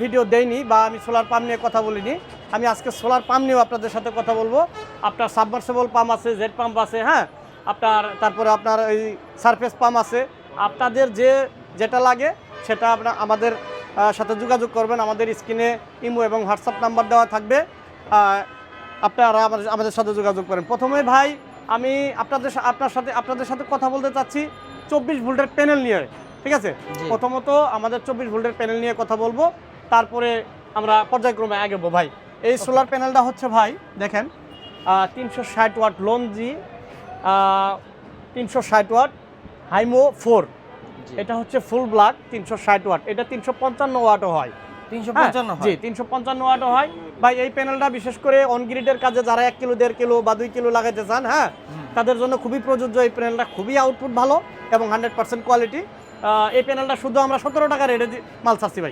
Video দেইনি বা আমি সোলার পাম্প নিয়ে কথা বলিনি। আমি আজকে সোলার পাম্প নিয়েও আপনাদের সাথে কথা বলব। আপনার সাবমার্সেবল পাম্প আছে জেড পাম্প আছে হ্যাঁ? আপনার, তারপরে আপনার এই সারফেস পাম্প আছে। আপনাদের যে, যেটা লাগে, সেটা আপনার, আমাদের সাথে যোগাযোগ করবেন। আমাদের স্ক্রিনে ইমো এবং হোয়াটসঅ্যাপ নাম্বার দেওয়া থাকবে। আপনারা আমাদের আমাদের সাথে যোগাযোগ করেন। প্রথমে ভাই, আমি আপনাদের আপনার সাথে, আপনাদের সাথে কথা বলতে চাচ্ছি চব্বিশ ভোল্টের প্যানেল নিয়ে। ঠিক আছে? প্রথমত আমাদের চব্বিশ ভোল্টের প্যানেল নিয়ে কথা বলব। তারপরে আমরা পর্যায়ক্রমে আগেবো ভাই এই সোলার প্যানেলটা হচ্ছে ভাই দেখেন তিনশো ষাট ওয়াট লঞ্জি তিনশো ষাট ওয়াট হাইমো ফোর এটা হচ্ছে ফুল ব্লাক তিনশো ষাট ওয়াট। এটা তিনশো পঞ্চান্ন ওয়াটও হয়। তিনশো হ্যাঁ, জি তিনশো পঞ্চান্ন ওয়াটও হয়। ভাই এই প্যানেলটা বিশেষ করে অন গ্রিডের কাজে যারা এক কিলো দেড় কিলো বা দুই কিলো লাগাইতে চান হ্যাঁ তাদের জন্য খুবই প্রযোজ্য এই প্যানেলটা খুবই আউটপুট ভালো এবং হান্ড্রেড পার্সেন্ট কোয়ালিটি এই প্যানেলটা শুধু আমরা সতেরো টাকা রেটে মাল চাচ্ছি ভাই।